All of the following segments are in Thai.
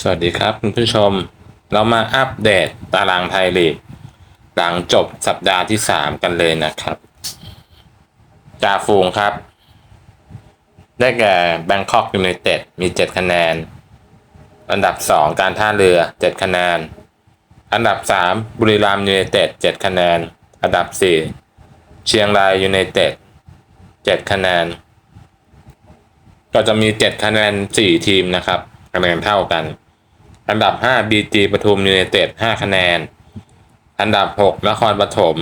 สวัสดีครับคุณผู้ชม เรามาอัปเดตตารางไทยลีกหลังจบสัปดาห์ที่ 3 กันเลยนะครับจ่าฝูงครับ ได้แก่แบงคอกยูไนเต็ดมี 7 คะแนน อันดับ 2 การท่าเรือ 7 คะแนน อันดับ 3 บุรีรัมย์ยูไนเต็ด7คะแนน อันดับ 4 เชียงรายยูไนเต็ด7คะแนน ก็จะมี 7 คะแนน 4 ทีมนะครับคะแนนเท่ากัน อันดับ 5 BG ปทุมยูไนเต็ด5คะแนน อันดับ 6 นครปฐม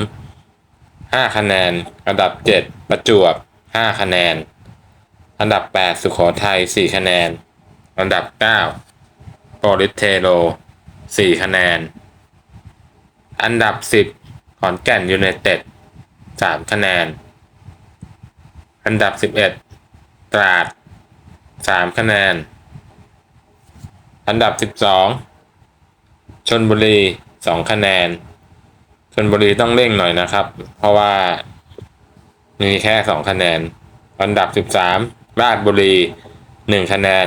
5คะแนน อันดับ 7 ประจวบ 5 คะแนน อันดับ 8 สุโขทัย 4 คะแนน อันดับ 9 โปลิเทโร 4 คะแนน อันดับ 10 ขอนแก่นยูไนเต็ด 3 คะแนน อันดับ 11 ตราด 3 คะแนน อันดับ 12 ชนบุรี 2 คะแนน ชนบุรีต้องเร่งหน่อยนะครับ เพราะว่ามีแค่ 2 คะแนน อันดับ 13 ราชบุรี 1 คะแนน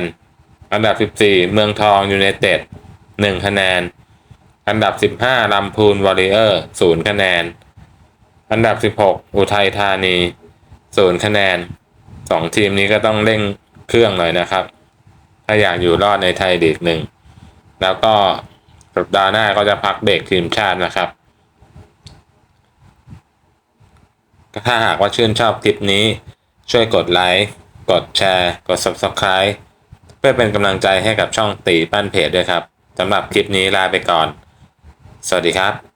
อันดับ 14 เมืองทองยูไนเต็ด 1 คะแนน อันดับ 15ลำพูนวอริเออร์ 0 คะแนน อันดับ 16 อุทัยธานี 0 คะแนน 2 ทีมนี้ก็ต้องเร่งเครื่องหน่อยนะครับ ถ้าอยากอยู่รอดในไทยลีกหนึ่ง แล้วก็สัปดาห์หน้าก็จะพักเบรกทีมชาตินะครับถ้าหากว่าชื่นชอบคลิปนี้ ช่วยกดไลค์ กดแชร์ กด Subscribe เพื่อเป็นกำลังใจให้กับช่องตีปั้นเพจด้วยครับสำหรับคลิปนี้ลาไปก่อน สวัสดีครับ